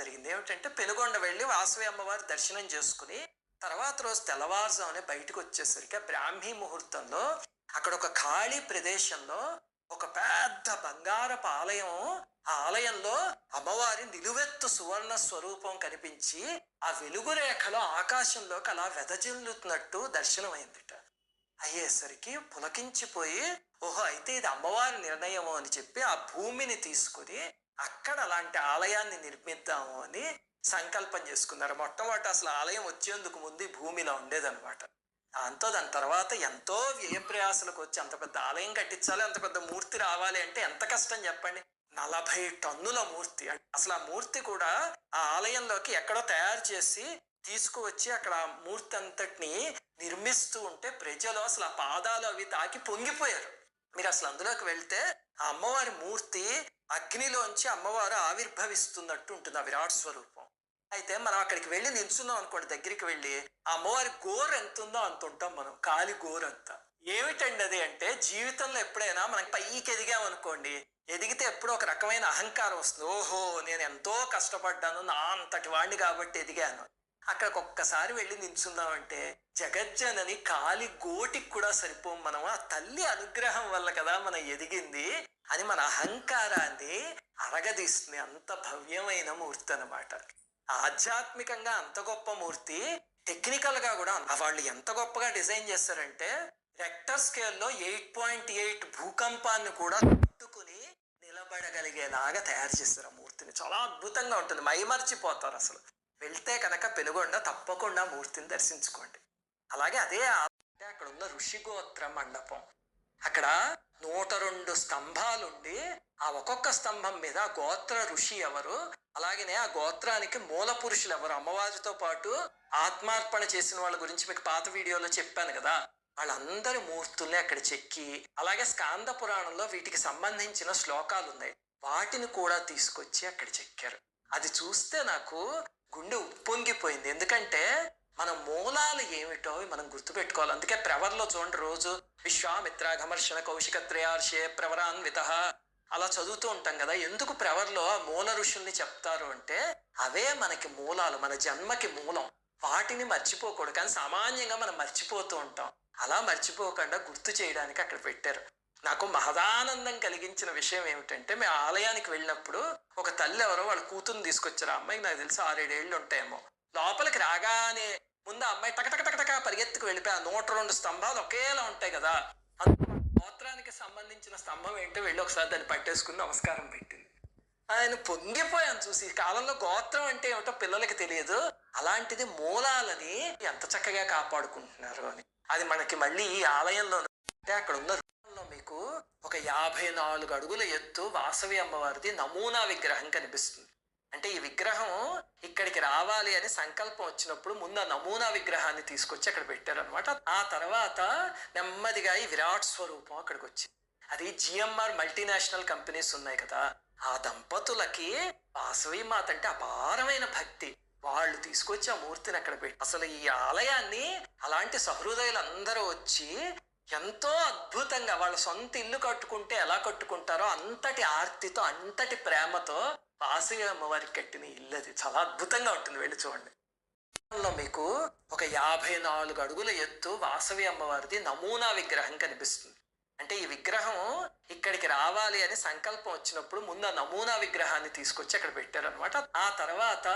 జరిగింది. ఏమిటంటే పెనుగొండ వెళ్ళి వాసవి అమ్మవారి దర్శనం చేసుకుని తర్వాత రోజు తెల్లవారుజామునే బయటకు వచ్చేసరికి ఆ బ్రాహ్మీ ముహూర్తంలో అక్కడ ఒక ఖాళీ ప్రదేశంలో ఒక పెద్ద బంగారపు ఆలయం ఆ ఆలయంలో అమ్మవారి నిలువెత్తు సువర్ణ స్వరూపం కనిపించి ఆ వెలుగు రేఖలో ఆకాశంలోకి అలా వెదజిల్లుతున్నట్టు దర్శనమైందిట. అయ్యేసరికి పులకించిపోయి ఓహో అయితే ఇది అమ్మవారి నిర్ణయము అని చెప్పి ఆ భూమిని తీసుకుని అక్కడ అలాంటి ఆలయాన్ని నిర్మిద్దాము అని సంకల్పం చేసుకున్నారు. మొట్టమొదటి అసలు ఆలయం వచ్చేందుకు ముందు భూమిలో ఉండేదనమాట అంతో దాని తర్వాత ఎంతో వ్యయ ప్రయాసలకు వచ్చి అంత పెద్ద ఆలయం కట్టించాలి అంత పెద్ద మూర్తి రావాలి అంటే ఎంత కష్టం చెప్పండి? నలభై టన్నుల మూర్తి. అసలు ఆ మూర్తి కూడా ఆ ఆలయంలోకి ఎక్కడో తయారు చేసి తీసుకువచ్చి అక్కడ ఆ మూర్తి అంతటిని నిర్మిస్తూ ఉంటే ప్రజలు అసలు ఆ పాదాలు అవి తాకి పొంగిపోయారు. మీరు అసలు అందులోకి వెళ్తే ఆ అమ్మవారి మూర్తి అగ్నిలోంచి అమ్మవారు ఆవిర్భవిస్తున్నట్టు ఉంటుంది ఆ విరాట్ స్వరూపం. అయితే మనం అక్కడికి వెళ్ళి నిల్చున్నాం అనుకోండి దగ్గరికి వెళ్ళి ఆ అమ్మవారి గోరు ఎంత ఉందో అంత ఉంటాం మనం కాలి గోరు అంత. ఏమిటండి అది అంటే జీవితంలో ఎప్పుడైనా మనం పైకి ఎదిగామనుకోండి ఎదిగితే ఎప్పుడో ఒక రకమైన అహంకారం వస్తుంది. ఓహో నేను ఎంతో కష్టపడ్డాను నా అంతటి వాడిని కాబట్టి ఎదిగాను. అక్కడికి ఒక్కసారి వెళ్ళి నిల్చుందామంటే జగజ్జనని కాలి గోటికి కూడా సరిపోం మనం ఆ తల్లి అనుగ్రహం వల్ల కదా మనం ఎదిగింది అని మన అహంకారాన్ని అరగదీస్తుంది. అంత భవ్యమైన మూర్తి అన్నమాట ఆధ్యాత్మికంగా అంత గొప్ప మూర్తి టెక్నికల్గా కూడా వాళ్ళు ఎంత గొప్పగా డిజైన్ చేస్తారంటే రెక్టర్ స్కేల్లో ఎయిట్ పాయింట్ ఎయిట్ భూకంపాన్ని కూడా తట్టుకుని నిలబడగలిగేలాగా తయారు చేస్తారు ఆ మూర్తిని. చాలా అద్భుతంగా ఉంటుంది. మైమర్చిపోతారు అసలు. వెళ్తే కనుక పెనుగొండ తప్పకుండా మూర్తిని దర్శించుకోండి. అలాగే అదే అంటే అక్కడ ఉన్న ఋషిగోత్ర మండపం. అక్కడ నూట రెండు స్తంభాలుండి ఆ ఒక్కొక్క స్తంభం మీద గోత్ర ఋషి ఎవరు అలాగనే ఆ గోత్రానికి మూల పురుషులు ఎవరు అమ్మవారితో పాటు ఆత్మార్పణ చేసిన వాళ్ళ గురించి మీకు పాత వీడియోలో చెప్పాను కదా. వాళ్ళందరి మూర్తుల్ని అక్కడ చెక్కి అలాగే స్కాంద పురాణంలో వీటికి సంబంధించిన శ్లోకాలు ఉన్నాయి వాటిని కూడా తీసుకొచ్చి అక్కడ చెక్కారు. అది చూస్తే నాకు గుండె ఉప్పొంగిపోయింది. ఎందుకంటే మన మూలాలు ఏమిటో మనం గుర్తుపెట్టుకోవాలి. అందుకే ప్రవర్లో చూడండి రోజు విశ్వామిత్ర ఘమర్షణ కౌశిక త్రయార్షే ప్రవరాన్విత అలా చదువుతూ ఉంటాం కదా. ఎందుకు ప్రవర్లో మూల ఋషుల్ని చెప్తారు అంటే అవే మనకి మూలాలు మన జన్మకి మూలం. వాటిని మర్చిపోకూడదు. కానీ సామాన్యంగా మనం మర్చిపోతూ ఉంటాం. అలా మర్చిపోకుండా గుర్తు చేయడానికి అక్కడ పెట్టారు. నాకు మహదానందం కలిగించిన విషయం ఏమిటంటే మేము ఆలయానికి వెళ్ళినప్పుడు ఒక తల్లి ఎవరో వాళ్ళ కూతుర్ని తీసుకొచ్చారు ఆ అమ్మాయికి నాకు తెలిసి ఆరేడేళ్ళు ఉంటాయేమో. లోపలికి రాగానే ముందు ఆ అమ్మాయి టకటకటకటక పరిగెత్తుకు వెళ్ళిపోయి ఆ నూట రెండు స్తంభాలు ఒకేలా ఉంటాయి కదా. గోత్రానికి సంబంధించిన స్తంభం ఏంటో వెళ్ళి ఒకసారి దాన్ని పట్టేసుకుని నమస్కారం పెట్టింది. ఆయన పొంగిపోయాను చూసి ఈ కాలంలో గోత్రం అంటే ఏమిటో పిల్లలకి తెలియదు. అలాంటిది మూలాలని ఎంత చక్కగా కాపాడుకుంటున్నారు అని. అది మనకి మళ్ళీ ఈ ఆలయంలో అంటే అక్కడ ఉన్న రూపంలో మీకు ఒక యాభై నాలుగు అడుగుల ఎత్తు వాసవి అమ్మవారిది నమూనా విగ్రహం కనిపిస్తుంది. అంటే ఈ విగ్రహం ఇక్కడికి రావాలి అని సంకల్పం వచ్చినప్పుడు ముందు ఆ నమూనా విగ్రహాన్ని తీసుకొచ్చి అక్కడ పెట్టారనమాట ఆ తర్వాత నెమ్మదిగా ఈ విరాట్ స్వరూపం అక్కడికి వచ్చింది అది జిఎంఆర్ మల్టీనేషనల్ కంపెనీస్ ఉన్నాయి కదా ఆ దంపతులకి వాసవి మాత అంటే అపారమైన భక్తి. వాళ్ళు తీసుకొచ్చి ఆ మూర్తిని అక్కడ పెట్టి అసలు ఈ ఆలయాన్ని అలాంటి సహృదయులు అందరూ వచ్చి ఎంతో అద్భుతంగా వాళ్ళ సొంత ఇల్లు కట్టుకుంటే ఎలా కట్టుకుంటారో అంతటి ఆర్తితో అంతటి ప్రేమతో వాసవి అమ్మవారికి కట్టిన ఇల్లు అది చాలా అద్భుతంగా ఉంటుంది. వెళ్ళి చూడండి. మీకు ఒక యాభై నాలుగు అడుగుల ఎత్తు వాసవి అమ్మవారిది నమూనా విగ్రహం కనిపిస్తుంది. అంటే ఈ విగ్రహం ఇక్కడికి రావాలి అని సంకల్పం వచ్చినప్పుడు ముందు ఆ నమూనా విగ్రహాన్ని తీసుకొచ్చి అక్కడ పెట్టారనమాట ఆ తర్వాత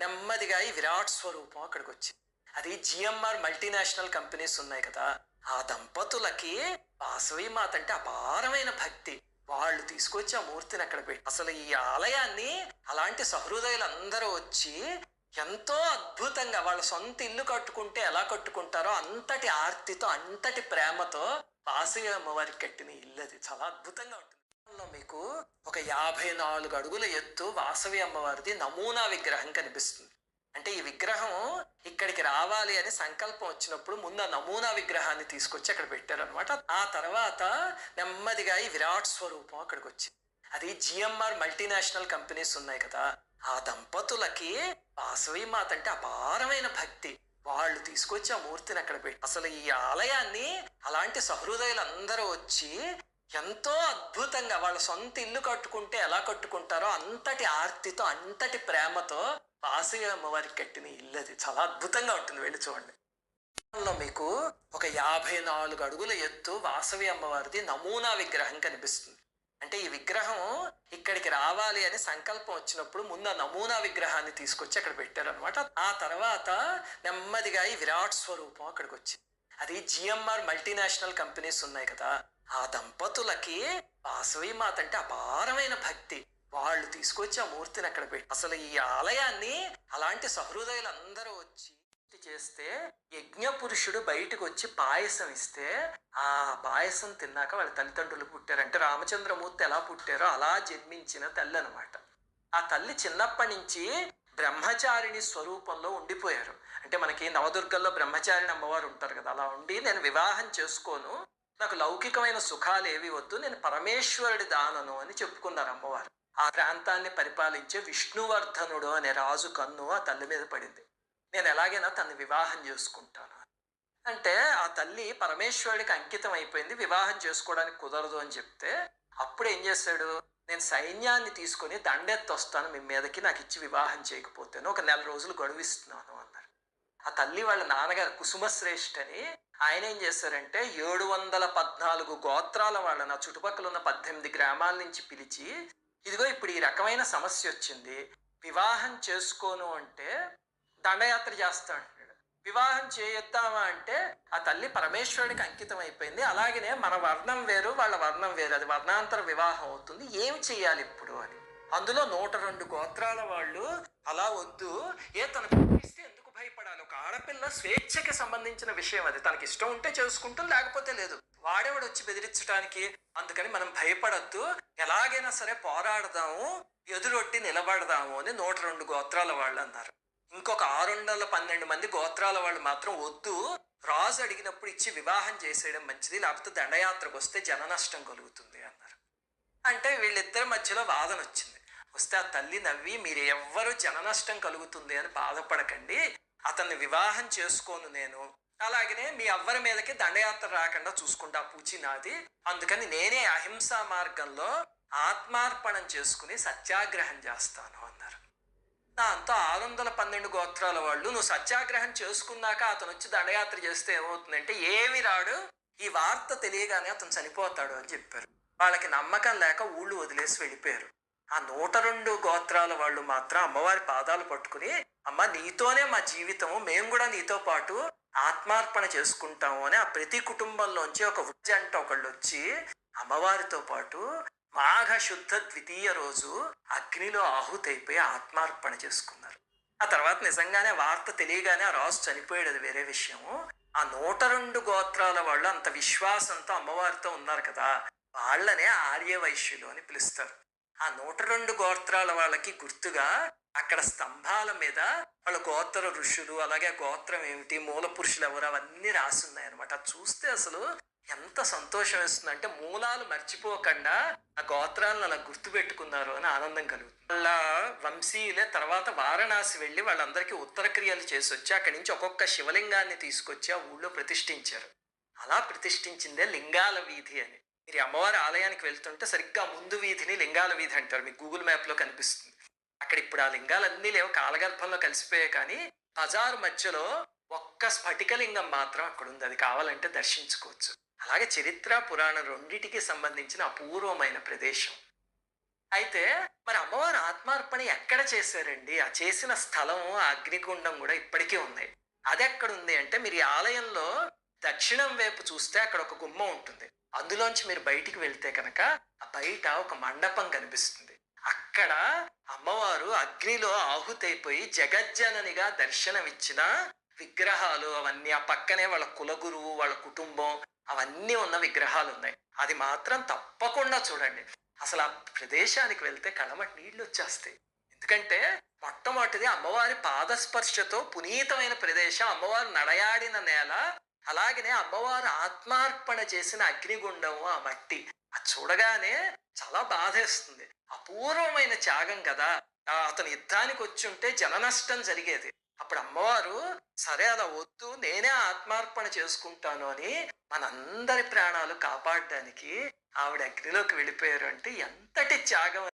నెమ్మదిగా ఈ విరాట్ స్వరూపం అక్కడికి వచ్చింది. అది జిఎంఆర్ మల్టీనేషనల్ కంపెనీస్ ఉన్నాయి కదా. ఆ దంపతులకి వాసవి మాత అంటే అపారమైన భక్తి. వాళ్ళు తీసుకొచ్చి ఆ మూర్తిని అక్కడ పెట్టి అసలు ఈ ఆలయాన్ని అలాంటి సహృదయులు అందరూ వచ్చి ఎంతో అద్భుతంగా వాళ్ళ సొంత ఇల్లు కట్టుకుంటే ఎలా కట్టుకుంటారో అంతటి ఆర్తితో అంతటి ప్రేమతో వాసవి అమ్మవారికి కట్టిన ఇల్లు అది. చాలా అద్భుతంగా ఉంటుంది. మీకు ఒక యాభై నాలుగు అడుగుల ఎత్తు వాసవి అమ్మవారిది నమూనా విగ్రహం కనిపిస్తుంది. అంటే ఈ విగ్రహం ఇక్కడికి రావాలి అని సంకల్పం వచ్చినప్పుడు ముందు ఆ నమూనా విగ్రహాన్ని తీసుకొచ్చి అక్కడ పెట్టారనమాట ఆ తర్వాత నెమ్మదిగా ఈ విరాట్ స్వరూపం అక్కడికి వచ్చింది అది జిఎంఆర్ మల్టీనేషనల్ కంపెనీస్ ఉన్నాయి కదా ఆ దంపతులకి వాసవి మాత అంటే అపారమైన భక్తి. వాళ్ళు తీసుకొచ్చి ఆ మూర్తిని అక్కడ పెట్టి అసలు ఈ ఆలయాన్ని అలాంటి సహృదయులు అందరూ వచ్చి ఎంతో అద్భుతంగా వాళ్ళ సొంత ఇల్లు కట్టుకుంటే ఎలా కట్టుకుంటారో అంతటి ఆర్తితో అంతటి ప్రేమతో వాసవి అమ్మవారికి కట్టిన ఇల్లు అది. చాలా అద్భుతంగా ఉంటుంది వెళ్ళి చూడండి. మీకు ఒక యాభై నాలుగు అడుగుల ఎత్తు వాసవి అమ్మవారిది నమూనా విగ్రహం కనిపిస్తుంది. అంటే ఈ విగ్రహం ఇక్కడికి రావాలి అని సంకల్పం వచ్చినప్పుడు ముందు ఆ నమూనా విగ్రహాన్ని తీసుకొచ్చి అక్కడ పెట్టారనమాట ఆ తర్వాత నెమ్మదిగా ఈ విరాట్ స్వరూపం అక్కడికి వచ్చింది. అది జిఎంఆర్ మల్టీనేషనల్ కంపెనీస్ ఉన్నాయి కదా. ఆ దంపతులకి వాసవి మాత అంటే అపారమైన భక్తి. వాళ్ళు తీసుకొచ్చి ఆ మూర్తిని అక్కడ పెట్టి అసలు ఈ ఆలయాన్ని అలాంటి సహృదయులు అందరూ వచ్చి చేస్తే యజ్ఞ పురుషుడు బయటకు వచ్చి పాయసం ఇస్తే ఆ పాయసం తిన్నాక వాళ్ళ తల్లిదండ్రులు పుట్టారంటే రామచంద్రమూర్తి ఎలా పుట్టారో అలా జన్మించిన తల్లి అనమాట ఆ తల్లి చిన్నప్పటి నుంచి బ్రహ్మచారిణి స్వరూపంలో ఉండిపోయారు. అంటే మనకి నవదుర్గల్లో బ్రహ్మచారిణి అమ్మవారు ఉంటారు కదా అలా ఉండి నేను వివాహం చేసుకోను నాకు లౌకికమైన సుఖాలు ఏవి వద్దు నేను పరమేశ్వరుడి దానను అని చెప్పుకున్నారు అమ్మవారు. ఆ ప్రాంతాన్ని పరిపాలించే విష్ణువర్ధనుడు అనే రాజు కన్ను ఆ తల్లి మీద పడింది. నేను ఎలాగైనా తను వివాహం చేసుకుంటాను. అంటే ఆ తల్లి పరమేశ్వరుడికి అంకితం అయిపోయింది వివాహం చేసుకోవడానికి కుదరదు అని చెప్తే అప్పుడు ఏం చేశాడు నేను సైన్యాన్ని తీసుకొని దండెత్తి వస్తాను మీ మీదకి నాకు ఇచ్చి వివాహం చేయకపోతేను ఒక నెల రోజులు గడువిస్తున్నాను అన్నారు. ఆ తల్లి వాళ్ళ నాన్నగారు కుసుమశ్రేష్ఠ అని ఆయన ఏం చేశారంటే ఏడు వందల పద్నాలుగు గోత్రాల వాళ్ళని చుట్టుపక్కల ఉన్న పద్దెనిమిది గ్రామాల నుంచి పిలిచి ఇదిగో ఇప్పుడు ఈ రకమైన సమస్య వచ్చింది వివాహం చేసుకోను అంటే దండయాత్ర చేస్తా అంటున్నాడు. వివాహం చేయొద్దామా అంటే ఆ తల్లి పరమేశ్వరుడికి అంకితం అయిపోయింది. అలాగనే మన వర్ణం వేరు వాళ్ళ వర్ణం వేరు అది వర్ణాంతర వివాహం అవుతుంది. ఏం చేయాలి ఇప్పుడు అని. అందులో నూట రెండు గోత్రాల వాళ్ళు అలా వద్దు. ఏ తనకు ఇస్తే భయపడాలి. ఒక ఆడపిల్ల స్వేచ్ఛకి సంబంధించిన విషయం అది. తనకి ఇష్టం ఉంటే చేసుకుంటుంది లేకపోతే లేదు. వాడేవాడు వచ్చి బెదిరించడానికి అందుకని మనం భయపడద్దు. ఎలాగైనా సరే పోరాడదాము ఎదురొట్టి నిలబడదాము అని నూట రెండు గోత్రాల వాళ్ళు అన్నారు. ఇంకొక ఆరు వందల పన్నెండు మంది గోత్రాల వాళ్ళు మాత్రం వద్దు. రాజు అడిగినప్పుడు ఇచ్చి వివాహం చేసేయడం మంచిది లేకపోతే దండయాత్రకు వస్తే జన నష్టం కలుగుతుంది అన్నారు. అంటే వీళ్ళిద్దరి మధ్యలో వాదన వచ్చింది. వస్తే ఆ తల్లి నవ్వి మీరు ఎవ్వరు జన నష్టం కలుగుతుంది అని బాధపడకండి. అతన్ని వివాహం చేసుకోను నేను అలాగనే మీ ఎవ్వరి మీదకి దండయాత్ర రాకుండా చూసుకుంటా పూచి నాది. అందుకని నేనే అహింసా మార్గంలో ఆత్మార్పణం చేసుకుని సత్యాగ్రహం చేస్తాను అన్నారు. దాంతో ఆరు వందల పన్నెండు గోత్రాల వాళ్ళు నువ్వు సత్యాగ్రహం చేసుకున్నాక అతను వచ్చి దండయాత్ర చేస్తే ఏమవుతుందంటే ఏమి రాడు. ఈ వార్త తెలియగానే అతను చనిపోతాడు అని చెప్పారు. వాళ్ళకి నమ్మకం లేక ఊళ్ళు వదిలేసి వెళ్ళిపోయారు. ఆ నూట రెండు గోత్రాల వాళ్ళు మాత్రం అమ్మవారి పాదాలు పట్టుకుని అమ్మ నీతోనే మా జీవితము మేము కూడా నీతో పాటు ఆత్మార్పణ చేసుకుంటాము అని ఆ ప్రతి కుటుంబంలోంచి ఒక జంట ఒకళ్ళు వచ్చి అమ్మవారితో పాటు మాఘ శుద్ధ ద్వితీయ రోజు అగ్నిలో ఆహుతైపోయి ఆత్మార్పణ చేసుకున్నారు. ఆ తర్వాత నిజంగానే వార్త తెలియగానే ఆ రాజు చనిపోయాడు అది వేరే విషయము. ఆ నూట రెండు గోత్రాల వాళ్ళు అంత విశ్వాసంతో అమ్మవారితో ఉన్నారు కదా వాళ్ళనే ఆర్యవైశ్యులు అని పిలుస్తారు. ఆ నూట రెండు గోత్రాల వాళ్ళకి గుర్తుగా అక్కడ స్తంభాల మీద వాళ్ళ గోత్ర ఋషులు అలాగే ఆ గోత్రం ఏమిటి మూల పురుషులు ఎవరు అవన్నీ రాసున్నాయి అనమాట అది చూస్తే అసలు ఎంత సంతోషం వేస్తుంది అంటే మూలాలు మర్చిపోకుండా ఆ గోత్రాలను అలా గుర్తు పెట్టుకున్నారు అని ఆనందం కలుగుతుంది. వాళ్ళ వంశీయులే తర్వాత వారణాసి వెళ్ళి వాళ్ళందరికీ ఉత్తర క్రియలు చేసి వచ్చి అక్కడి నుంచి ఒక్కొక్క శివలింగాన్ని తీసుకొచ్చి ఆ ఊళ్ళో ప్రతిష్ఠించారు. అలా ప్రతిష్ఠించిందే లింగాల వీధి అని. మీరు అమ్మవారి ఆలయానికి వెళ్తుంటే సరిగ్గా ముందు వీధిని లింగాల వీధి అంటారు. మీకు గూగుల్ మ్యాప్లో కనిపిస్తుంది. అక్కడ ఇప్పుడు ఆ లింగాలన్నీ లేవు కాలగర్భంలో కలిసిపోయాయి కానీ హజారు మధ్యలో ఒక్క స్ఫటికలింగం మాత్రం అక్కడ ఉంది. అది కావాలంటే దర్శించుకోవచ్చు. అలాగే చరిత్ర పురాణం రెండిటికి సంబంధించిన అపూర్వమైన ప్రదేశం. అయితే మరి అమ్మవారు ఆత్మార్పణ ఎక్కడ చేశారండి? ఆ చేసిన స్థలం ఆ అగ్నిగుండం కూడా ఇప్పటికీ ఉన్నాయి అది ఎక్కడ ఉంది అంటే మీరు ఈ ఆలయంలో దక్షిణం వైపు చూస్తే అక్కడ ఒక గుమ్మం ఉంటుంది. అందులోంచి మీరు బయటికి వెళ్తే కనుక ఆ బయట ఒక మండపం కనిపిస్తుంది. అక్కడ అమ్మవారు అగ్నిలో ఆహుతైపోయి జగజ్జననిగా దర్శనమిచ్చిన విగ్రహాలు అవన్నీ ఆ పక్కనే వాళ్ళ కులగురువు వాళ్ళ కుటుంబం అవన్నీ ఉన్న విగ్రహాలు ఉన్నాయి అది మాత్రం తప్పకుండా చూడండి. అసలు ఆ ప్రదేశానికి వెళ్తే కళమటి నీళ్ళు వచ్చేస్తాయి. ఎందుకంటే మొట్టమొదటిది అమ్మవారి పాదస్పర్శతో పునీతమైన ప్రదేశం. అమ్మవారు నడయాడిన నేల అలాగనే అమ్మవారు ఆత్మార్పణ చేసిన అగ్నిగుండం ఆ మట్టి. అది చూడగానే చాలా బాధేస్తుంది. అపూర్వమైన త్యాగం కదా. అతను యుద్ధానికి వచ్చి ఉంటే జన నష్టం జరిగేది. అప్పుడు అమ్మవారు సరే అలా వద్దు నేనే ఆత్మార్పణ చేసుకుంటాను అని మనందరి ప్రాణాలు కాపాడడానికి ఆవిడ అగ్నిలోకి వెళ్ళిపోయారు అంటే ఎంతటి త్యాగం